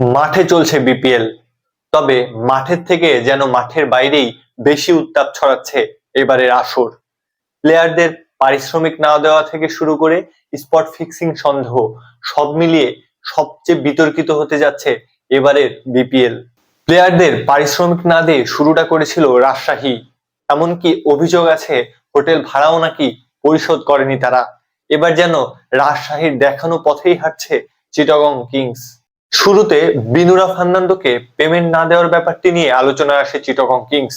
মাঠে চলছে বিপিএল তবে মাঠের থেকে যেন মাঠের বাইরেই বেশি উত্তাপ ছড়াচ্ছে এবারের আসর। প্লেয়ারদের পারিশ্রমিক না দেওয়া থেকে শুরু করে স্পট ফিক্সিং সন্দেহ, সব মিলিয়ে সবচেয়ে বিতর্কিত হতে যাচ্ছে এবারের বিপিএল প্লেয়ারদের পারিশ্রমিক না দিয়ে শুরুটা করেছিল রাজশাহী। এমনকি অভিযোগ আছে, হোটেল ভাড়াও নাকি পরিশোধ করেনি তারা। এবার যেন রাজশাহীর দেখানো পথেই হাঁটছে চিটাগং কিংস। শুরুতে বিনুরা ফার্নান্ডোকে পেমেন্ট না দেওয়ার ব্যাপারটি নিয়ে আলোচনায় আসে চিটাগং কিংস।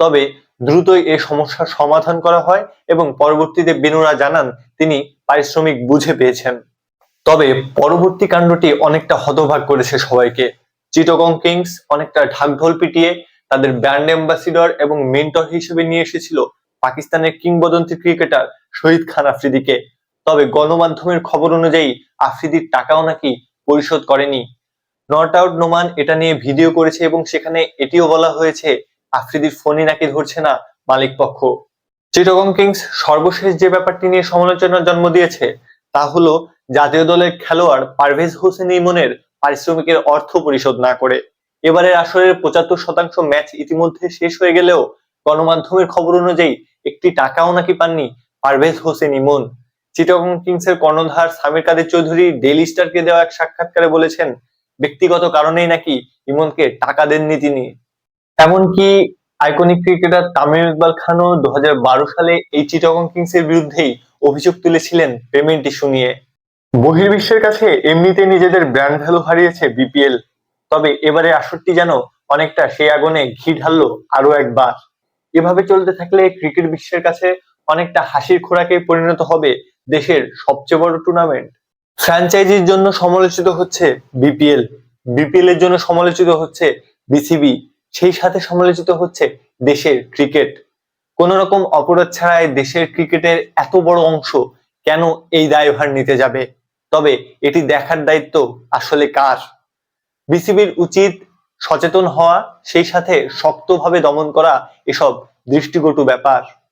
তবে দ্রুতই এ সমস্যার সমাধান করা হয় এবং পরবর্তীতে বিনুরা জানান তিনি পারিশ্রমিক বুঝে পেয়েছেন। তবে পরবর্তী কাণ্ডটি অনেকটা হতভাগ করেছে সবাইকে। চিটগং কিংস অনেকটা ঢাকঢোল পিটিয়ে তাদের ব্র্যান্ড অ্যাম্বাসিডর এবং মেন্টর হিসেবে নিয়ে এসেছিল পাকিস্তানের কিংবদন্তি ক্রিকেটার শহীদ খান আফ্রিদিকে। তবে গণমাধ্যমের খবর অনুযায়ী আফ্রিদির টাকাও নাকি পরিশোধ করেনি। নট আউট নোমান এটা নিয়ে ভিডিও করেছে এবং সেখানে এটিও বলা হয়েছে, আফ্রিদির ফোনই নাকি ধরছে না মালিক পক্ষ চিটগং কিংস সর্বশেষ যে ব্যাপারটি নিয়ে সমালোচনার জন্ম দিয়েছে, তা হলো জাতীয় দলের খেলোয়াড় পারভেজ হোসেন ইমনের পারিশ্রমিকের অর্থ পরিশোধ না করে। এবারের আসরের পঁচাত্তর শতাংশ ম্যাচ ইতিমধ্যে শেষ হয়ে গেলেও গণমাধ্যমের খবর অনুযায়ী একটি টাকাও নাকি পাননি পারভেজ হোসেন ইমন। চিটগং কিংসের কর্ণধার সামির কাদের চৌধুরী ডেইলি স্টারকে দেওয়া এক সাক্ষাৎকারে বলেছেন, ব্যক্তিগত কারণেই নাকি ইমনকে টাকা দেননি তিনি। এমনকি আইকনিক ক্রিকেটার তামিম ইকবাল খানও দুহাজার বারো সালে এই চিটাগং কিংস এর বিরুদ্ধেই অভিযোগ তুলেছিলেন পেমেন্ট ইস্যু নিয়ে। বহির্বিশ্বের কাছে এমনিতে নিজেদের ব্র্যান্ড ভ্যালু হারিয়েছে বিপিএল, তবে এবারে আসরটি যেন অনেকটা সেই আগুনে ঘি ঢাললো আরও একবার। এভাবে চলতে থাকলে ক্রিকেট বিশ্বের কাছে অনেকটা হাসির খোরাকে পরিণত হবে দেশের সবচেয়ে বড় টুর্নামেন্ট ফ্র্যাঞ্চাইজির জন্য সমালোচিত হচ্ছে বিপিএল বিপিএল এর জন্য সমালোচিত হচ্ছে বিসিবি সেই সাথে সমালোচিত হচ্ছে দেশের ক্রিকেট কোন রকম অপরাধ ছাড়াই দেশের ক্রিকেটের এত বড় অংশ কেন এই দায়ভার নিতে যাবে? তবে এটি দেখার দায়িত্ব আসলে কার? বিসিবির উচিত সচেতন হওয়া, সেই সাথে শক্তভাবে দমন করা এসব দৃষ্টিকটু ব্যাপার।